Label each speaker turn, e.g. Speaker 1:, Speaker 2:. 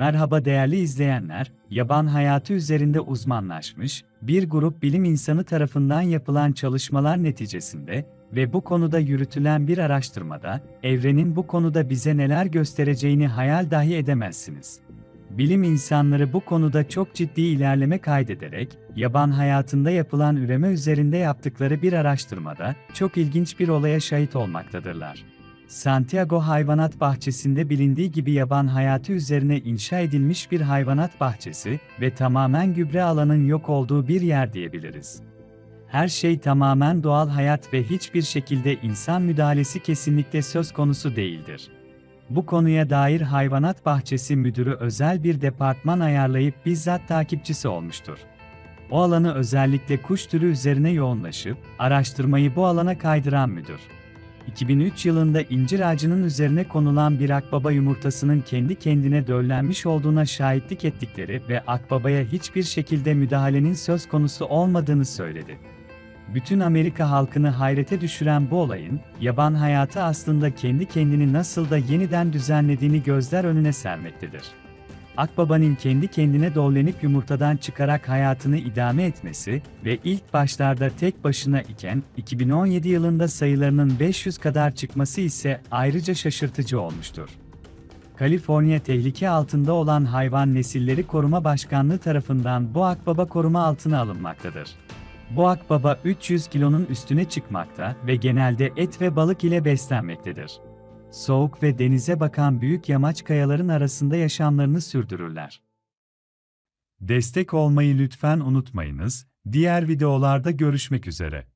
Speaker 1: Merhaba değerli izleyenler, yaban hayatı üzerinde uzmanlaşmış, bir grup bilim insanı tarafından yapılan çalışmalar neticesinde ve bu konuda yürütülen bir araştırmada, evrenin bu konuda bize neler göstereceğini hayal dahi edemezsiniz. Bilim insanları bu konuda çok ciddi ilerleme kaydederek, yaban hayatında yapılan üreme üzerinde yaptıkları bir araştırmada çok ilginç bir olaya şahit olmaktadırlar. Santiago Hayvanat Bahçesi'nde bilindiği gibi yaban hayatı üzerine inşa edilmiş bir hayvanat bahçesi ve tamamen gübre alanın yok olduğu bir yer diyebiliriz. Her şey tamamen doğal hayat ve hiçbir şekilde insan müdahalesi kesinlikle söz konusu değildir. Bu konuya dair hayvanat bahçesi müdürü özel bir departman ayarlayıp bizzat takipçisi olmuştur. O alanı özellikle kuş türü üzerine yoğunlaşıp araştırmayı bu alana kaydıran müdür. 2003 yılında incir ağacının üzerine konulan bir akbaba yumurtasının kendi kendine döllenmiş olduğuna şahitlik ettikleri ve akbabaya hiçbir şekilde müdahalenin söz konusu olmadığını söyledi. Bütün Amerika halkını hayrete düşüren bu olayın, yaban hayatı aslında kendi kendini nasıl da yeniden düzenlediğini gözler önüne sermektedir. Akbaba'nın kendi kendine doğlenip yumurtadan çıkarak hayatını idame etmesi ve ilk başlarda tek başına iken 2017 yılında sayılarının 500 kadar çıkması ise ayrıca şaşırtıcı olmuştur. Kaliforniya tehlike altında olan Hayvan Nesilleri Koruma Başkanlığı tarafından bu akbaba koruma altına alınmaktadır. Bu akbaba 300 kilonun üstüne çıkmakta ve genelde et ve balık ile beslenmektedir. Soğuk ve denize bakan büyük yamaç kayaların arasında yaşamlarını sürdürürler. Destek olmayı lütfen unutmayınız. Diğer videolarda görüşmek üzere.